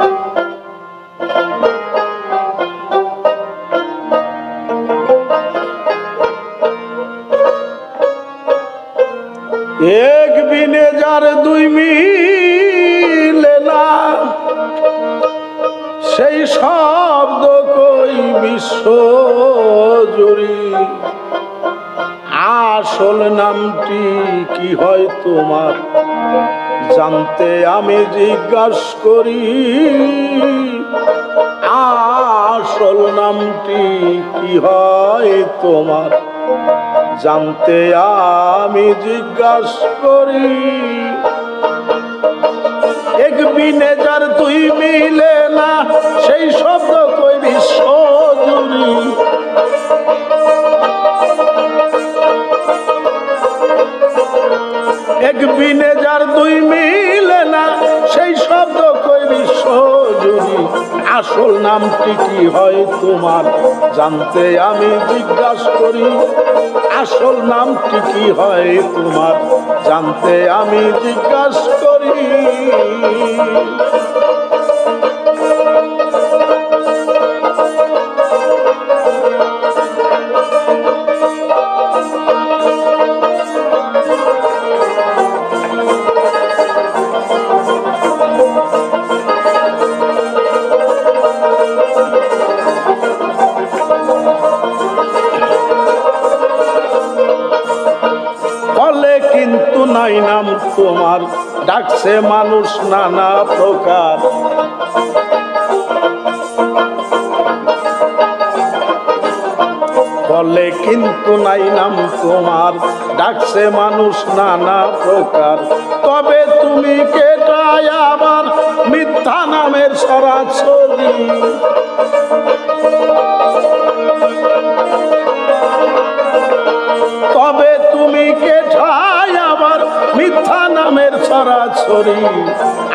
এক আমি জিজ্ঞাস করি, আসল নামটি কি হয় তোমার? জানতে আমি জিজ্ঞাস করি এক বিনে তুই মিলে না, সেই শব্দ কই বিশ্ব নামটি কি হয় তোমার? জানতে আমি জিজ্ঞাস করি, আসল নামটি কি হয় তোমার? জানতে আমি জিজ্ঞাস করি। কিন্তু নাই নাম তোমার। ডাকছে মানুষ নানা প্রকার। বলে, কিন্তু নাই নাম তোমার। ডাকছে মানুষ নানা প্রকার। তবে তুমি কেটাই আবার মিথ্যা নামের সরাসরি? মিথ্যা নামের ছড়াছড়ি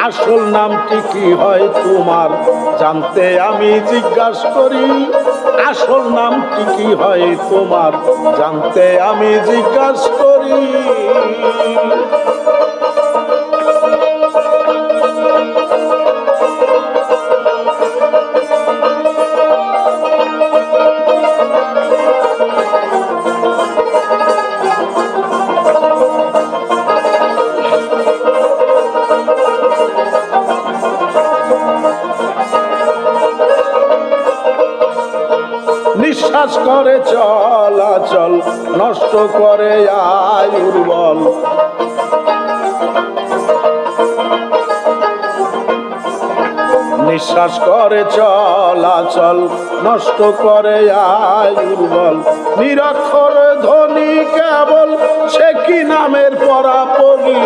আসল নামটি কি হয় তোমার। জানতে আমি জিজ্ঞাস করি, আসল নামটি কি হয় তোমার। জানতে আমি জিজ্ঞাস করি চলাচল নষ্ট করে আয়ুর বল। নিঃশ্বাস করে চলাচল নষ্ট করে আয়ুর বল। নিরক্ষর ধ্বনি কেবল সে কি নামের পরাপরি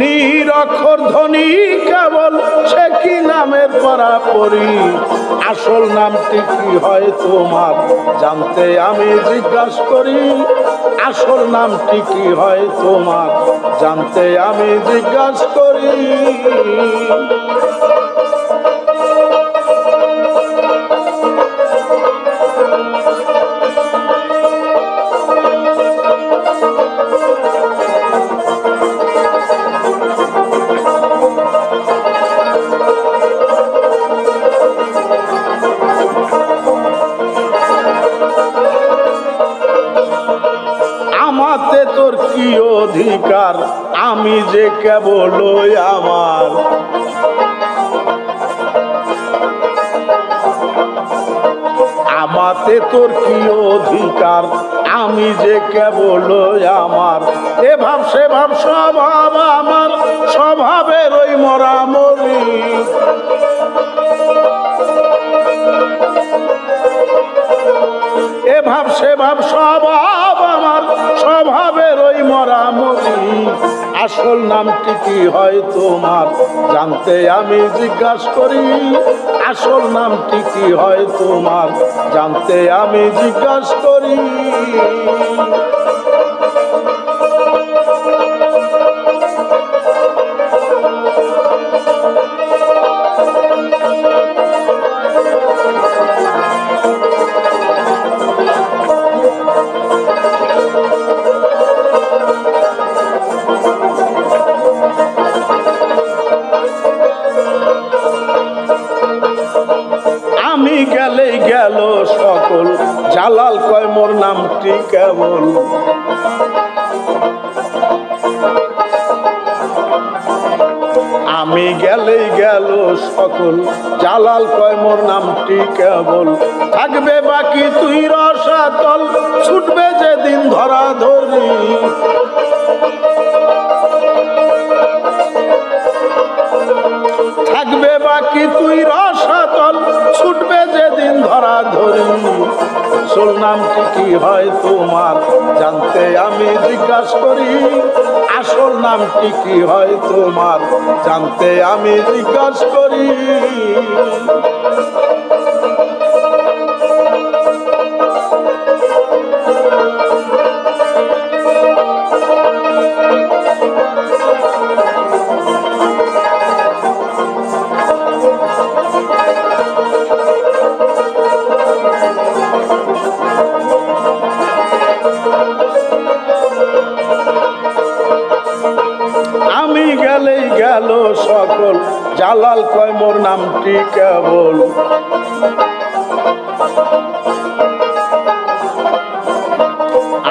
নিরক্ষর সে নামের পরাপরি আসল নামটি কি হয় তোমার? জানতে আমি জিজ্ঞাস করি, আসল নামটি কি হয় তোমার? জানতে আমি জিজ্ঞাস করি। অধিকার, আমি যে কেবল আমার। আমাতে তোর কি অধিকার? আমি যে কেবল আমার। এ ভাব, সে ভাব, স্বভাব আমার। স্বভাবের ওই মরামরি এ ভাব, সে ভাব, স্বভাব আসল নামটি কি হয় তোমার? জানতে আমি জিজ্ঞাস করি, আসল নামটি কি হয় তোমার? জানতে আমি জিজ্ঞাস করি। কেবল আমি গেলেই গেল সকল। জালাল কয়, মোর নামটি কেবল? থাকবে বাকি তুই রসাতল, ছুটবে যেদিন ধরা ধরি। থাকবে বাকি তুই রসাতল আসল নামটি কি হয় তোমার? জানতে আমি জিজ্ঞাসা করি, আসল নামটি কি হয় তোমার? জানতে আমি জিজ্ঞাসা করি। জালাল কয়, মোর নামটি কেবল?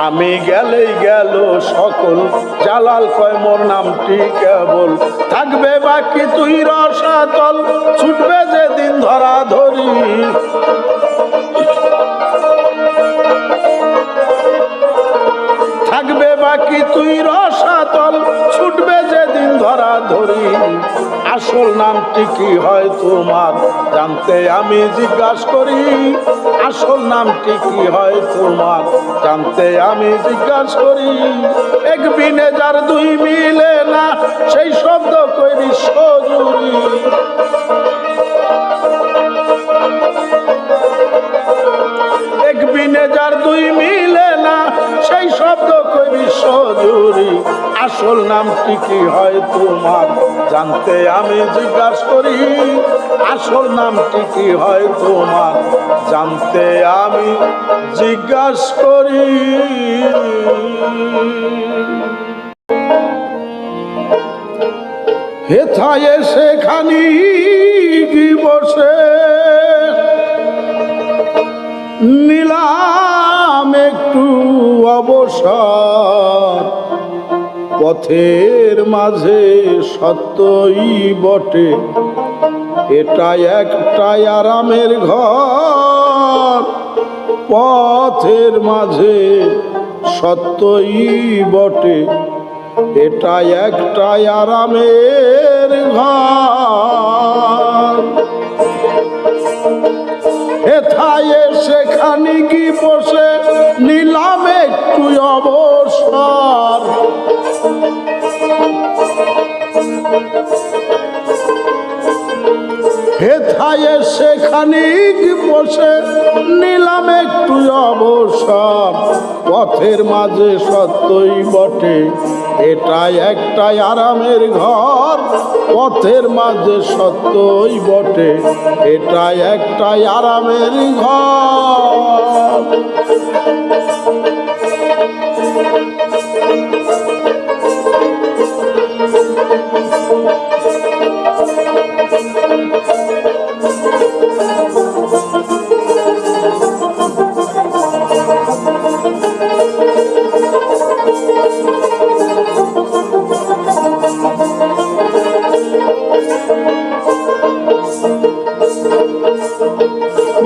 আমি গেলেই গেল সকল, জালাল কয়, মোর নামটি কেবল? থাকবে বাকি তুই রসাতল, ছুটবে যেদিন ধরা ধরি। নামটি কি হয় তোমার? জানতে আমি জিজ্ঞাসা করি, আসল নামটি কি হয় তোমার? জানতে আমি জিজ্ঞাসা করি এক বিনে যার দুই মিলে না, সেই শব্দ করি সজুরি। এক বিনে যার দুই মিলে সেই শব্দ কবি সজুরি আসল নামটি কি হয় তোমার? জানতে আমি জিজ্ঞাসা করি, আসল নামটি কি হয় তোমার? জানতে আমি জিজ্ঞাসা করি। হেথায় সেখানি বসে? একটু অবসর। পথের মাঝে সত্যই বটে এটা একটাই আরামের ঘর। পথের মাঝে সত্যই বটে এটা একটাই আরামের ঘর। হেথায় সেখানে কি বসে নিলাম একটু অবসর। হেথায় সেখানে বসে নিলাম একটু অবসর। পথের মাঝে সত্যই বটে, এটাই একটাই আরামের ঘর। পথের মাঝে সত্যই বটে, এটাই একটাই আরামের ঘর।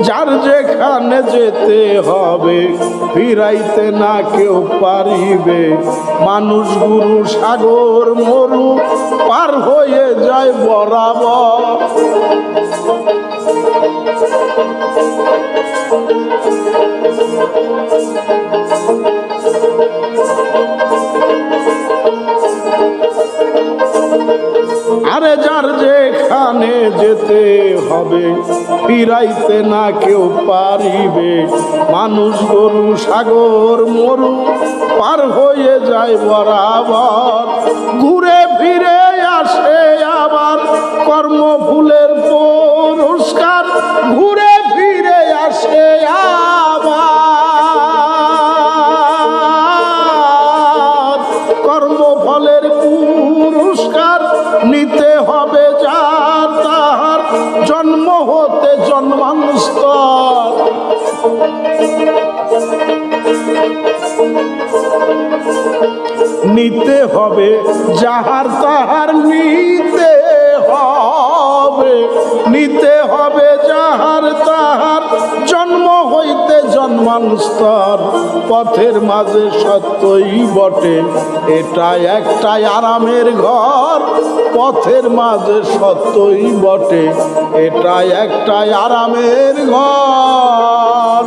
যার যেখানে যেতে হবে, ফিরাইতে না কেউ পারিবে। মানুষ গুরু সাগর মরু পার হয়ে যায় বরাবর। আরে যেতে হবে। ফিরাইতে না কেউ পারিবে। মানুষ গরু, সাগর, মরু, পার হয়ে যায় বরাবর। ঘুরে ফিরে নিতে হবে, যাহার তাহার নিতে হবে। নিতে হবে যাহার তাহার, জন্ম হইতে জন্মান্তর পথের মাঝে সত্যই বটে এটা একটাই আরামের ঘর। পথের মাঝে সত্যই বটে এটা একটাই আরামের ঘর।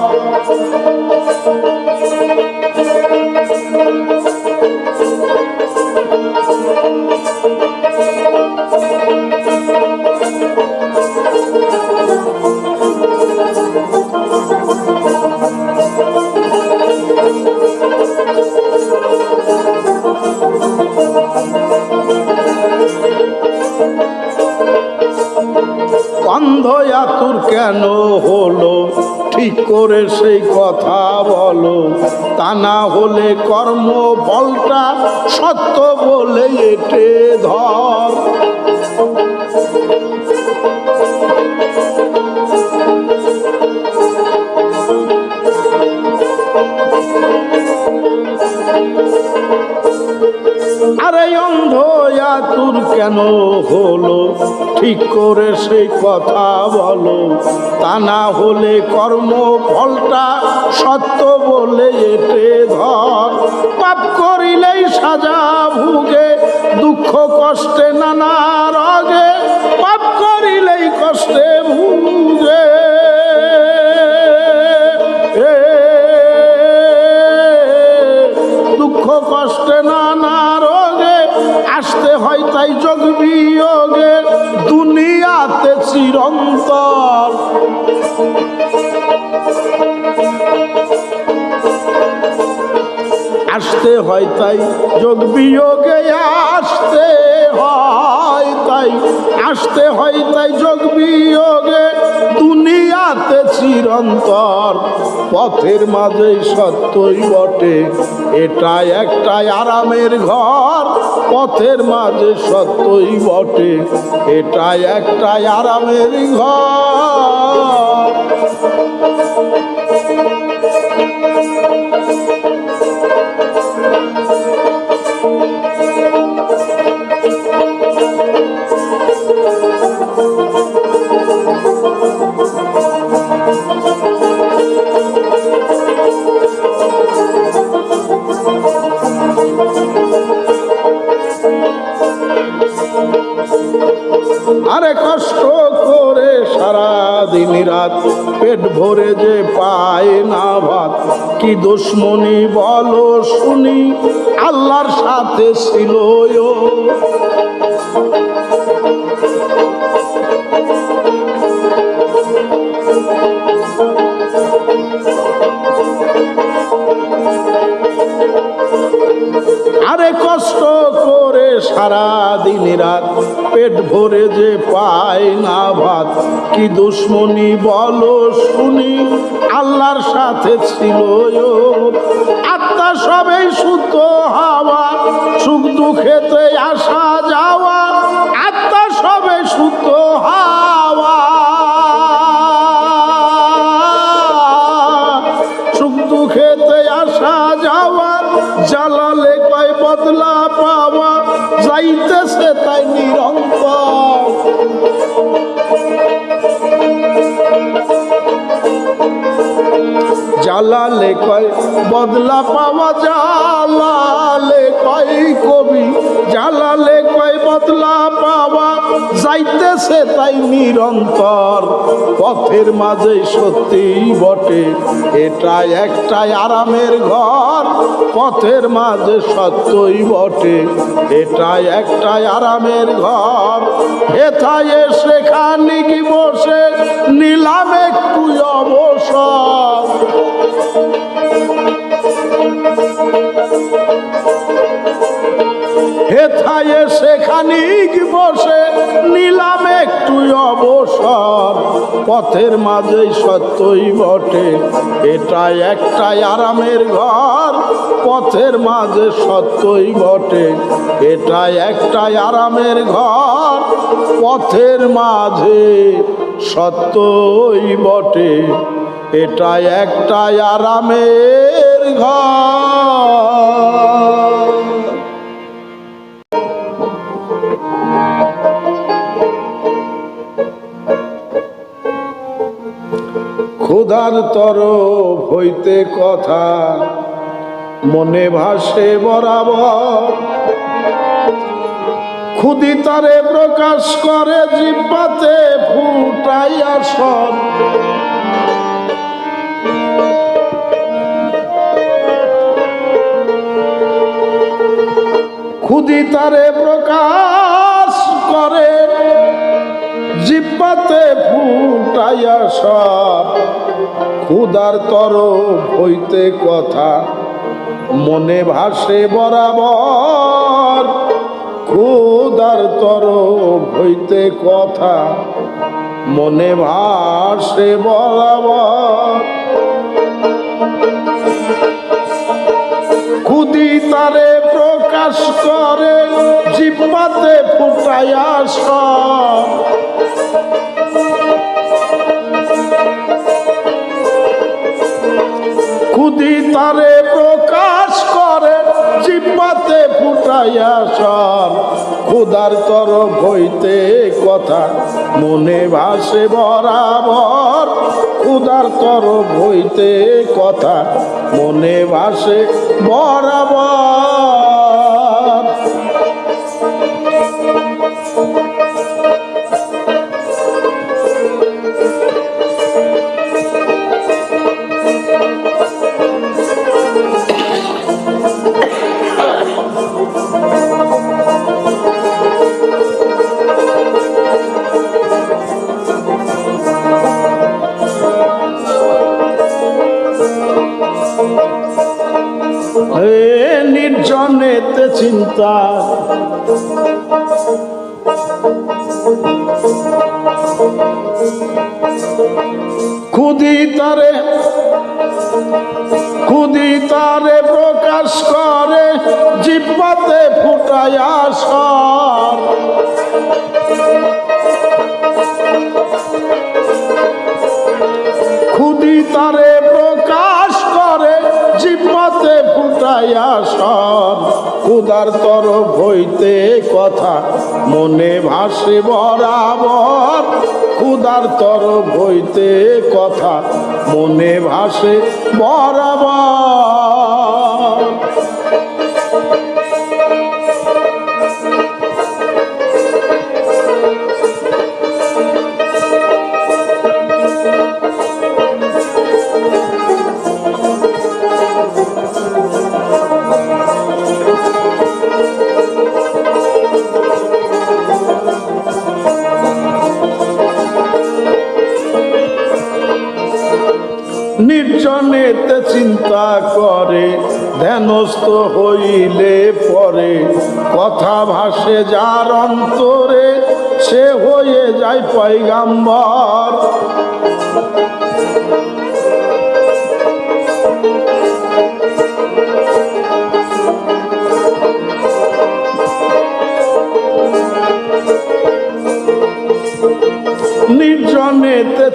করে সেই কথা বলো। তা না হলে কর্ম বলটা সত্য বলে এটে ধর। আরে অন্ধ আতুর কেন হলো? ঠিক করে সেই কথা বলো। তা না হলে কর্ম ফলটা সত্য বলে এটে ধর। পাপ করিলেই সাজা ভুগে, দুঃখ কষ্টে নানা রগে। পাপ করিলেই কষ্টে ভুগে। দুঃখ কষ্টে তাই যোগ বিয়োগে দুনিয়াতে চিরন্তর আসতে হয় তাই যোগ বিয়োগে আসতে। হয় তাই, আসতে হয় তাই যোগ বিয়োগে। দুনিয়াতে চিরন্তর পথের মাঝে সত্যই বটে। এটা একটাই আরামের ঘর, পথের মাঝে সত্যই বটে। এটা একটাই আরামের ঘর। দিন রাত, পেট ভরে যে পায় না ভাত। কি দুশ্মনী বলো শুনি, আল্লাহর সাথে ছিল আরে কষ্ট করে সারা দিন রাত পেট ভরে যে পায় না ভাত, কি দুশ্মনী বলো শুনি, আল্লাহর সাথে ছিল। আত্মা সবে সুত হাওয়া, সুখ দুঃখেতে আসা যাওয়া জ্বালালে কয়, বদলা পাওয়া জ্বালালে কয় কবি। জ্বালালে কয়, বদলা পাওয়া যাইতেছে তাই নিরন্তর। পথের মাঝে সত্যি বটে এটা একটাই আরামের ঘর, পথের মাঝে সত্যই বটে। এটা একটাই আরামের ঘর হেথায় সেখানে কি বসে নিলাম একটু অবসর। হেথায় সেখানিক বসে নিলাম একটু অবসর। পথের মাঝে সত্যই বটে এটা একটাই আরামের ঘর। পথের মাঝে সত্যই বটে এটা একটাই আরামের ঘর। পথের মাঝে সত্যই বটে এটা একটাই আরামের ঘর। ক্ষুধার তরফ হইতে কথা মনে ভাসে বরাবর। খুদি তারে প্রকাশ করে জিব্বাতে ফুটাইয়া সব খুদি তারে প্রকাশ করে ফুটাইয়া সব। ক্ষুদার তরফ হইতে কথা মনে ভাসে বরাবর। ক্ষুদার তরফ হইতে কথা মনে ভাসে বরাবর। খুদি তারে প্রকাশ করে জিব্বাতে ফুটাইয়া সব। খুদি তারে প্রকাশ করে, জিব্বাতে ফুটাইয়া সর। খুদার তরফ হইতে কথা মনে ভাসে বরাবর। খুদার তরফ হইতে কথা মনে ভাসে বরাবর। চিন্তা। খুদি তারে খুদি তারে প্রকাশ করে জিব্বাতে ফুটাইয়া সর। খুদি তারে ফুটাইয়া সব উদার তরফ হইতে কথা মনে ভাসে বরাবর। উদার তরফ হইতে কথা মনে ভাসে বরাবর। ধ্যানস্থ হইলে পরে কথা ভাসে যার অন্তরে সে হয়ে যায় পয়গাম্বর।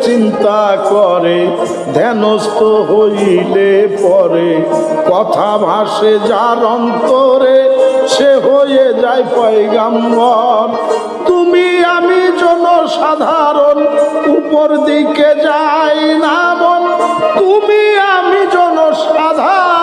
চিন্তা করে, ধ্যানস্থ হইলে পরে। কথা ভাসে যার অন্তরে, সে হয়ে যায় পয়গাম্বর। তুমি আমি জন সাধারণ উপর দিকে যাই না বল তুমি আমি জন সাধারণ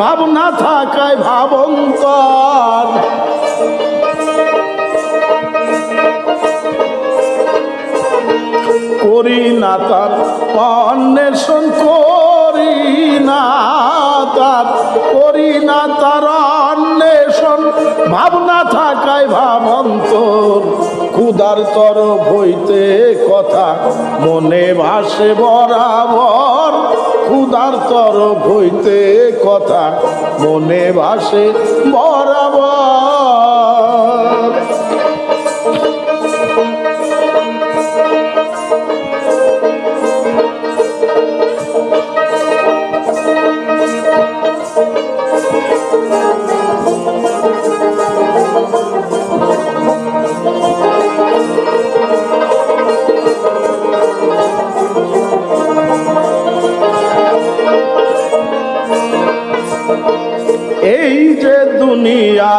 ভাবনা থাকায় ভাবন্তর করি না তার, অন্বেষণ করি না তার, করি না তার অন্বেষণ। ভাবনা থাকায় ভাবন্তর ক্ষুদার তরফ হইতে কথা, মনে ভাসে বরাবর। ক্ষুদার তরফ হইতে কথা মনে ভাসে বরাবর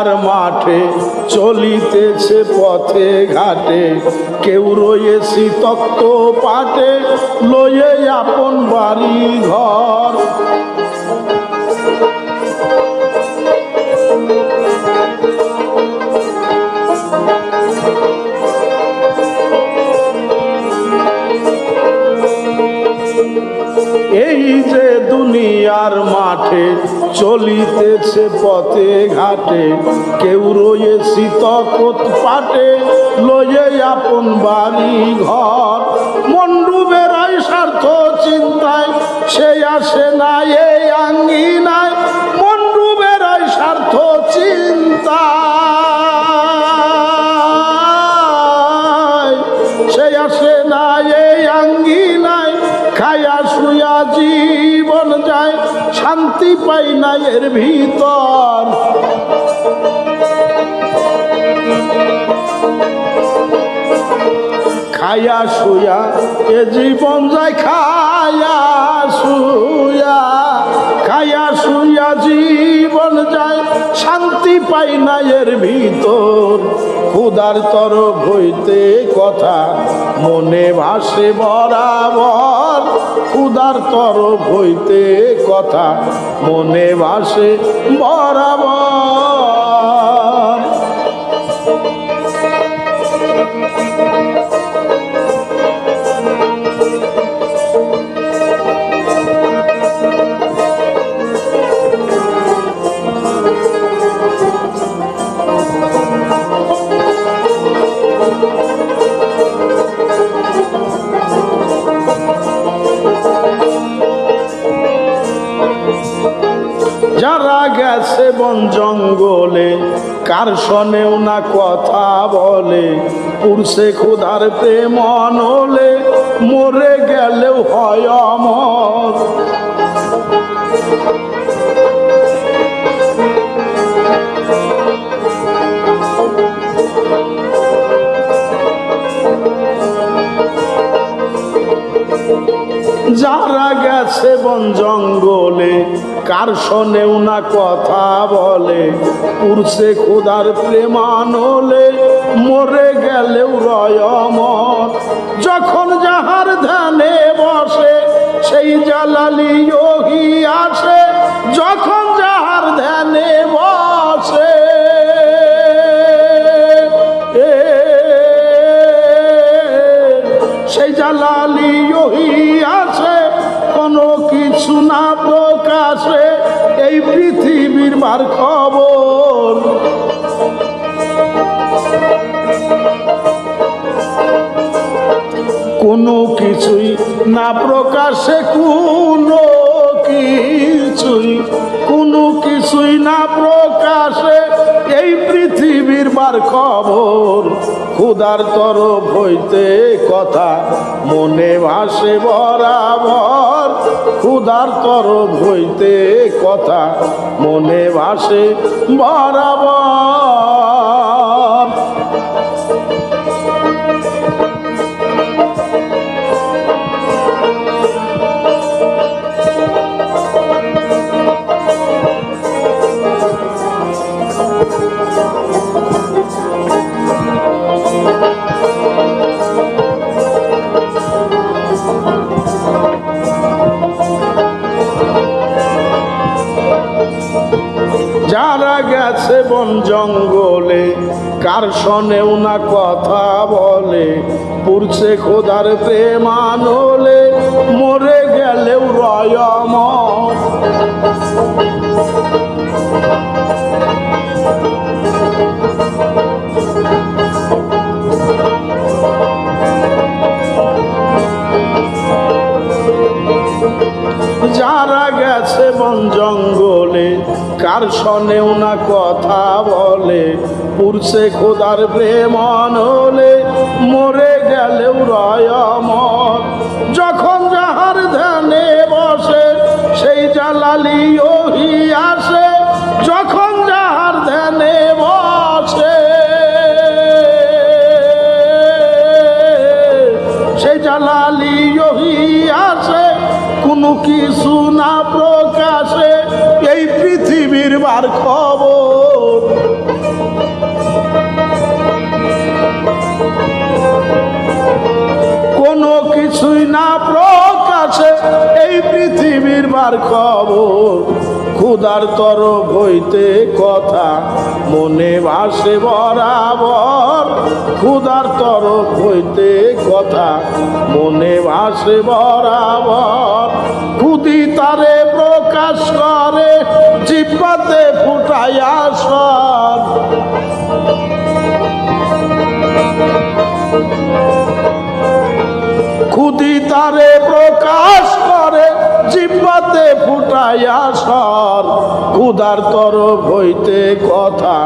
দুনিয়ার মাঠে চলিতেছে পথে ঘাটে। কেউ রয়েছি তক্ত পাটে লয়ে আপন বাড়ি ঘর চলিতেছে পথে ঘাটে। কেউ রয়েছি তকত পাটে, লয়ে আপন বাড়ি ঘর। মন্ডুবেরাই স্বার্থ চিন্তায়, সে আসে না এই আঙ্গিনায়। মন্ডুবেরাই স্বার্থ চিন্তা সে আসে না এই আঙ্গিনায়। খায়া শুয়া যায় শান্তি পাই না এর ভিতর। খায়া শুয়া, এ জীবন যায় খায়া শুয়া। খায়া শুয়া জীবন যায়, শান্তি পাই না এর ভিতর। খুদার তরফ হইতে কথা মনে ভাসে বরাবর উদার তরফ হইতে কথা। মনে ভাসে বরাবর। গেছে বন জঙ্গলে, কার শোনেও না কথা বলে? পুরুষে ক্ষুধার প্রেম হলে মরে গেলেও হয় অমর। যারা গেছে বন জঙ্গলে, কার শোনেও না কথা বলে? পুরুষে খোদার প্রেমানলে, মরে গেলেও রয়মত। যখন যাহার ধ্যানে বসে, সেই জালালি ওহি আসে। যখন প্রকাশে কোনো কিছুই কোনো কিছুই না প্রকাশে। এই পৃথিবীর বার খবর খুদার তরফ হইতে কথা, মনে ভাসে বরাবর। খুদার তরফ হইতে কথা, মনে ভাসে বরাবর। কার শোনেও না কথা বলে পুরছে খোদার প্রেমানলে মরে গেলেও রয়মর যারা গেছে বন জঙ্গলে, কার শোনেও না কথা বলে পুরছে খোদার প্রেম হলে মরে গেলেও রয়মর যখন যাহার ধ্যানে বসে, সেই জালালি ওহি আসে। যখন যাহার ধ্যানে বসে, সেই জালালি ওহি আসে। কোনো কিছু না প্রকাশে, এই পৃথিবীর বার খবর তোমার খবর। ক্ষুদার তরফ হইতে কথা মনে ভাসে বরাবর। ক্ষুদার তরফ হইতে কথা মনে ভাসে বরাবর। খুদি তারে প্রকাশ করে, জিব্বাতে ফুটাইয়া সর। তারে প্রকাশ করে, জিব্বাতে ফুটাইয়া সর। উদার তরফ হইতে কথা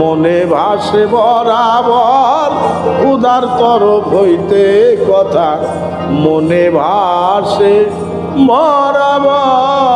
মনে ভাসে বরাবর। উদার তরফ হইতে কথা মনে ভাসে বরাবর।